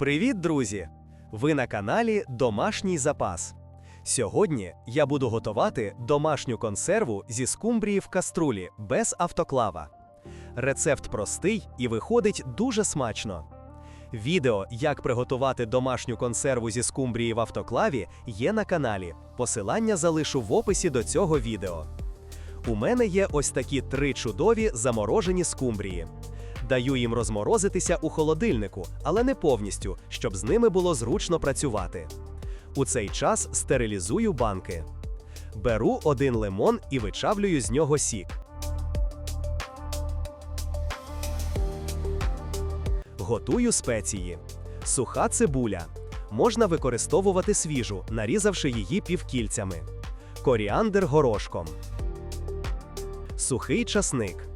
Привіт, друзі! Ви на каналі Домашній запас. Сьогодні я буду готувати домашню консерву зі скумбрії в каструлі без автоклава. Рецепт простий і виходить дуже смачно. Відео, як приготувати домашню консерву зі скумбрії в автоклаві, є на каналі. Посилання залишу в описі до цього відео. У мене є ось такі три чудові заморожені скумбрії. Даю їм розморозитися у холодильнику, але не повністю, щоб з ними було зручно працювати. У цей час стерилізую банки. Беру один лимон і вичавлюю з нього сік. Готую спеції. Суха цибуля. Можна використовувати свіжу, нарізавши її півкільцями. Коріандр горошком. Сухий часник.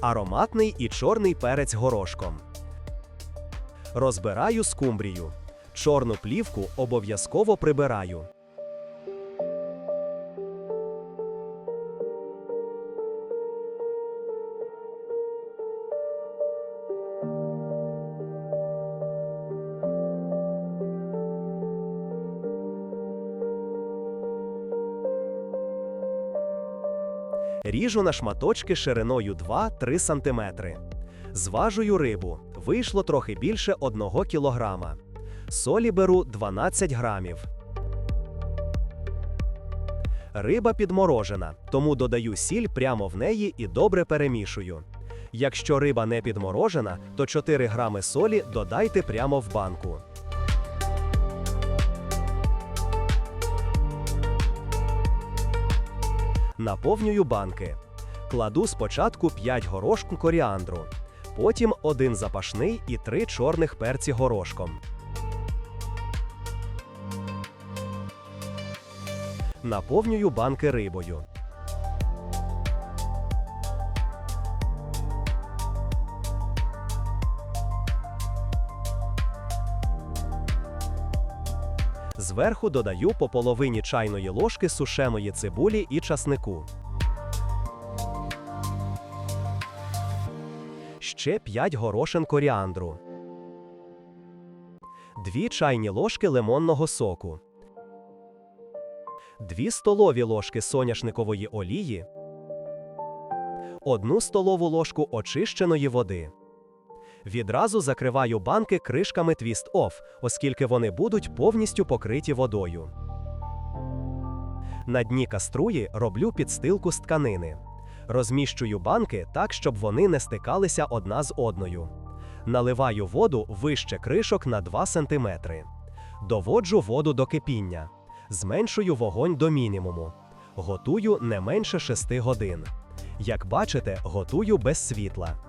Ароматний і чорний перець горошком. Розбираю скумбрію. Чорну плівку обов'язково прибираю. Ріжу на шматочки шириною 2-3 см. Зважую рибу. Вийшло трохи більше 1 кг. Солі беру 12 грамів. Риба підморожена, тому додаю сіль прямо в неї і добре перемішую. Якщо риба не підморожена, то 4 грами солі додайте прямо в банку. Наповнюю банки. Кладу спочатку 5 горошку коріандру, потім один запашний і 3 чорних перці горошком. Наповнюю банки рибою. Зверху додаю по половині чайної ложки сушеної цибулі і часнику. Ще 5 горошин коріандру. 2 чайні ложки лимонного соку. 2 столові ложки соняшникової олії. 1 столову ложку очищеної води. Відразу закриваю банки кришками Twist Off, оскільки вони будуть повністю покриті водою. На дні каструї роблю підстилку з тканини. Розміщую банки так, щоб вони не стикалися одна з одною. Наливаю воду вище кришок на 2 см. Доводжу воду до кипіння. Зменшую вогонь до мінімуму. Готую не менше 6 годин. Як бачите, готую без світла.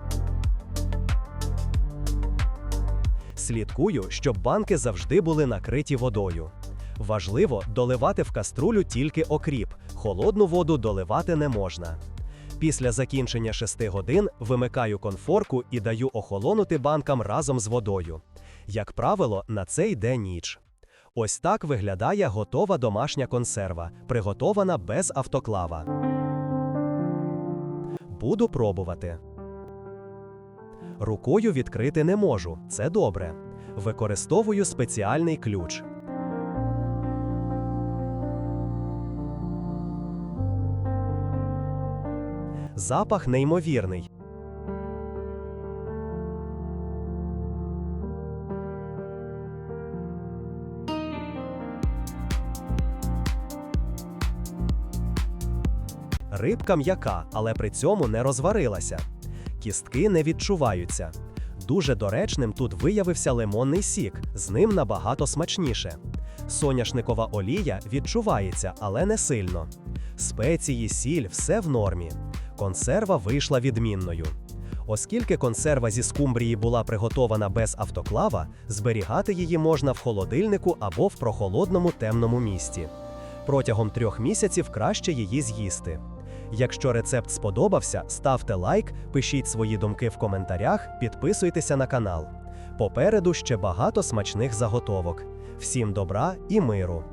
Слідкую, щоб банки завжди були накриті водою. Важливо доливати в каструлю тільки окріп, холодну воду доливати не можна. Після закінчення 6 годин вимикаю конфорку і даю охолонути банкам разом з водою. Як правило, на це йде ніч. Ось так виглядає готова домашня консерва, приготована без автоклава. Буду пробувати. Рукою відкрити не можу, це добре. Використовую спеціальний ключ. Запах неймовірний. Рибка м'яка, але при цьому не розварилася. Кістки не відчуваються. Дуже доречним тут виявився лимонний сік, з ним набагато смачніше. Соняшникова олія відчувається, але не сильно. Спеції, сіль, все в нормі. Консерва вийшла відмінною. Оскільки консерва зі скумбрії була приготована без автоклава, зберігати її можна в холодильнику або в прохолодному темному місці. Протягом трьох місяців краще її з'їсти. Якщо рецепт сподобався, ставте лайк, пишіть свої думки в коментарях, підписуйтеся на канал. Попереду ще багато смачних заготовок. Всім добра і миру!